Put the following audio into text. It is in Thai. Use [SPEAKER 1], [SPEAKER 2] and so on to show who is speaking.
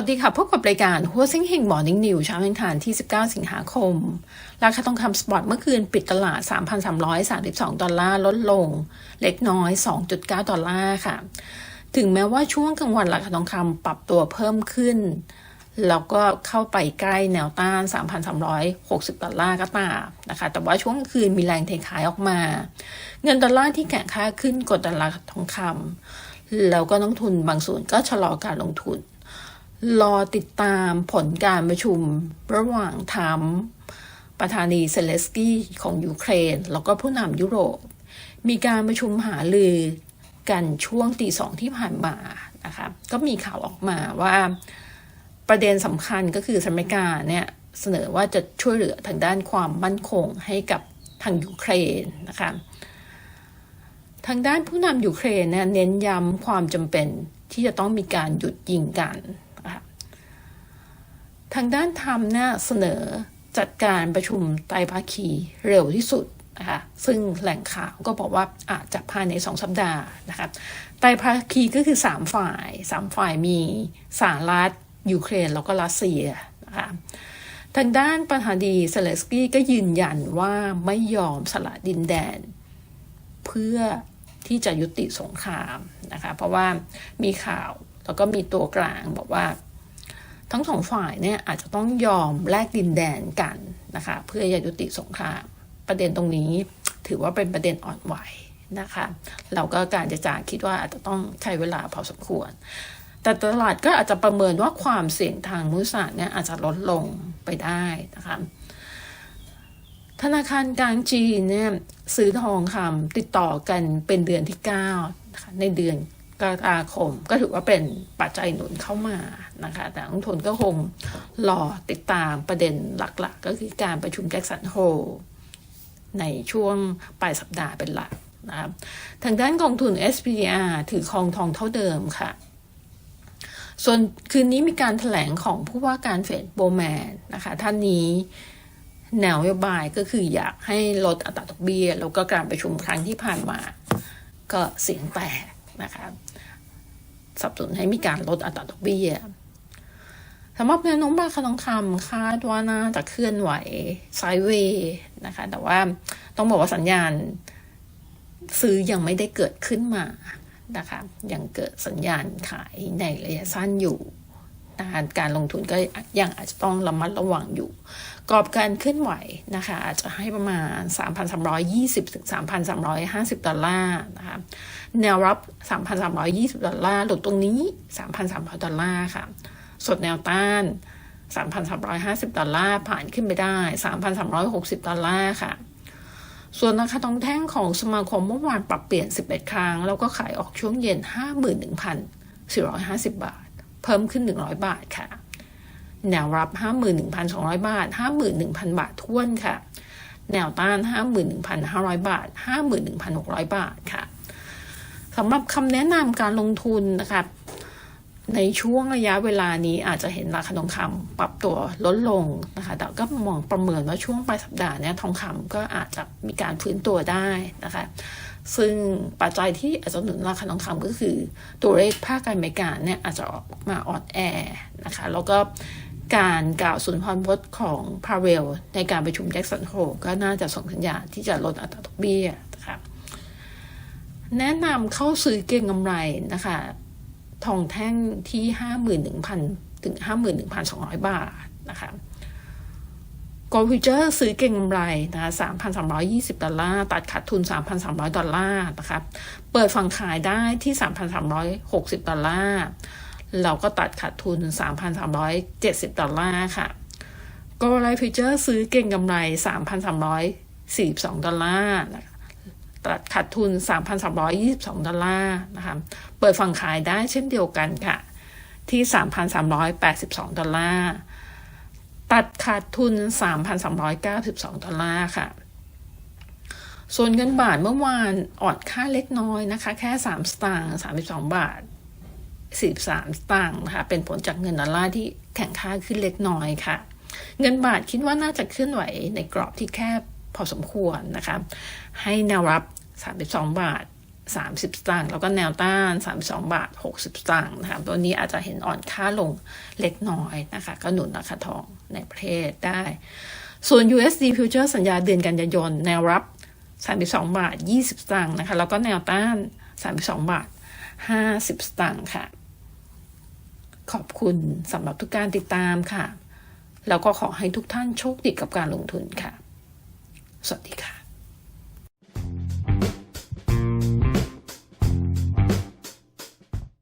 [SPEAKER 1] วัสดีค่ะพบกับรายการหัวซ็งเฮงมอร์นิ่งนิวเช้าวันอังคารที่ 19 สิงหาคม ราคาทองคำสปอตเมื่อคืนปิดตลาด 3,332 ดอลลาร์ลดลง เล็กน้อย 2.9 ดอลลาร์ค่ะ ถึงแม้ว่าช่วงกลางวันราคาทองคำปรับตัวเพิ่มขึ้น แล้วก็เข้าไปใกล้แนวต้าน 3,360 ดอลลาร์ก็ตามนะคะ แต่ว่าช่วงคืนมีแรงเทขายออกมา เงินดอลลาร์ที่แข็งค่าขึ้นกดดันราคาทองคำแล้วก็นักทุนบางส่วนก็ชะลอการลงทุน รอติดตามผลการประชุมระหว่างทรัมป์ประธานีเซเลสกี้ของยูเครน แล้วก็ผู้นำยุโรป มีการประชุมหาลือกันช่วงตีสองที่ผ่านมานะคะก็มีข่าวออกมาว่าประเด็นสำคัญก็คือสหรัฐอเมริกาเนี่ยเสนอว่าจะช่วยเหลือทางด้านความมั่นคงให้กับทางยูเครนนะคะทางด้านผู้นำยูเครนเนี่ยเน้นย้ำความจำเป็นที่จะต้องมีการหยุดยิงกันางด้านธรรมเนี่ยเสนอจัดการประชุมไตรภาคีเร็วที่สุดนะคะซึ่งแหล่งข่าวก็บอกว่าอาจจะภายในสองสัปดาห์นะคะไตรภาคีก็คือสามฝ่ายสามฝ่ายมีสหรัฐยูเครนแล้วก็รัสเซียนะคะทางด้านประธานดีเซเลสกี้ก็ยืนยันว่าไม่ยอมสละดินแดน เพื่อที่จะยุติสงครามนะคะเพราะว่ามีข่าวแล้วก็มีตัวกลางบอกว่า ทั้งสองฝ่ายเนี่ยอาจจะต้องยอมแลกดินแดนกันนะคะ เพื่อยุติสงครามประเด็นตรงนี้ถือว่าเป็นประเด็นอ่อนไหวนะคะ เราก็การจะจาคิดว่าอาจจะต้องใช้เวลาพอสมควร แต่ตลาดก็อาจจะประเมินว่าความเสี่ยงทางมุสาเนี่ยอาจจะลดลงไปได้นะคะธนาคารกลางจีนเนี่ยซื้อทองคำติดต่อกันเป็นเดือนที่9นะคะในเดือน กรกฎาคม ก็ถือว่าเป็นปัจจัยหนุนเข้ามานะคะ แต่นักทุนก็คงรอติดตามประเด็นหลักๆกก็คือการประชุมแจ็คสันโฮในช่วงปลายสัปดาห์เป็นหลักนะครับทางด้านกองทุน SPDR ถือครองทองเท่าเดิมค่ะ ส่วนคืนนี้มีการถแถลงของผู้ว่าการเฟดโบแมนนะคะ ท่านนี้แนวนโยบายก็คืออยากให้ลดอัตราดอกเบี้ย แล้วก็การประชุมครั้งที่ผ่านมา ก็เสียงแตก นะคะสับสนให้มีการลดอัตราดอกเบี้ยสำหรับแนวโน้มราคาทองคำคาดว่าน่าจะเคลื่อนไหวไซด์เวย์นะคะ แต่ว่าต้องบอกว่าสัญญาณซื้อยังไม่ได้เกิดขึ้นมานะคะ ยังเกิดสัญญาณขายในระยะสั้นอยู่ การการลงทุนก็ยังอาจจะต้องระมัดระวังอยู่ กรอบการเคลื่อนไหวนะคะ อาจจะให้ประมาณ 3,320ถึง3,350 ดอลลาร์นะคะแนวรับ 3,320 ดอลลาร์หลุดตรงนี้ 3,300 ดอลลาร์ค่ะสดแนวต้าน 3,350 ดอลลาร์ผ่านขึ้นไปได้ 3,360 ดอลลาร์ค่ะส่วนราคาทองแท่งของสมาคมเมื่อวานปรับเปลี่ยน 11 ครั้ง แล้วก็ขายออกช่วงเย็น 51,450 บาท เพิ่มขึ้น 100 บาทค่ะ แนวรับ 51,200 บาท 51,000 บาทท้วนค่ะ แนวต้าน 51,500 บาท 51,600 บาทค่ะสำหรับคำแนะนำการลงทุนนะคะในช่วงระยะเวลานี้อาจจะเห็นราคาทองคำปรับตัวลดลงนะคะ แต่ก็มองประเมินว่าช่วงปลายสัปดาห์นี้ทองคำก็อาจจะมีการฟื้นตัวได้นะคะ ซึ่งปัจจัยที่อาจจะหนุนราคาทองคำก็คือ ตัวเลขภาคการอเมริกาเนี่ยอาจจะออกมาอ่อนแอนะคะ แล้วก็การกล่าวสุนทรพจน์ของพาเวล ในการประชุมแจ็คสันโฮก็น่าจะส่งสัญญาณที่จะลดอัตราดอกเบี้ยนะคะแนะนำเข้าซื้อเก็งกำไรนะคะ ทองแท่งที่ห้าหมื่นหนึ่งพันถึงห้าหมื่นหนึ่งพันสองร้อยบาทนะคะ กอลฟิเจอร์ซื้อเก่งกำไรนะคะสามพันสามร้อยี่สิบดอลลาร์ ตัดขาดทุนสามพันสามร้อยดอลลาร์นะคะเปิดฝั่งขายได้ที่สามพันสามร้อยหกสิบดอลลาร์ เราก็ตัดขาดทุนสามพันสามร้อยเจ็ดอลลาร์ค่ะกอลไลฟิเจอร์ซื้อเก่งกำไรสามพันสามร้อยสี่สองดอลลาร์ตัดขาดทุน 3,322 ดอลลาร์นะคะ เปิดฝั่งขายได้เช่นเดียวกันค่ะ ที่ 3,382 ดอลลาร์ ตัดขาดทุน 3,392 ดอลลาร์ค่ะ ส่วนเงินบาทเมื่อวานอ่อนค่าเล็กน้อยนะคะ แค่ 3 สตางค์32 บาท 43 สตางค์นะคะเป็นผลจากเงินดอลลาร์ที่แข่งค่าขึ้นเล็กน้อยค่ะ เงินบาทคิดว่าน่าจะเคลื่อนไหวในกรอบที่แคบพอสมควรนะคะ ให้แนวรับ 32 บาท 30 สตางค์แล้วก็แนวต้าน 32 บาท 60 สตางค์นะคะตัวนี้อาจจะเห็นอ่อนค่าลงเล็กน้อยนะคะก็หนุนราคาทองในประเทศได้ ส่วน USD Future สัญญาเดือนกันยายน แนวรับ 32 บาท 20 สตางค์นะคะแล้วก็แนวต้าน 32 บาท 50 สตางค์ค่ะ ขอบคุณสำหรับทุกการติดตามค่ะ แล้วก็ขอให้ทุกท่านโชคดีกับการลงทุนค่ะ สวัสดีค่ะ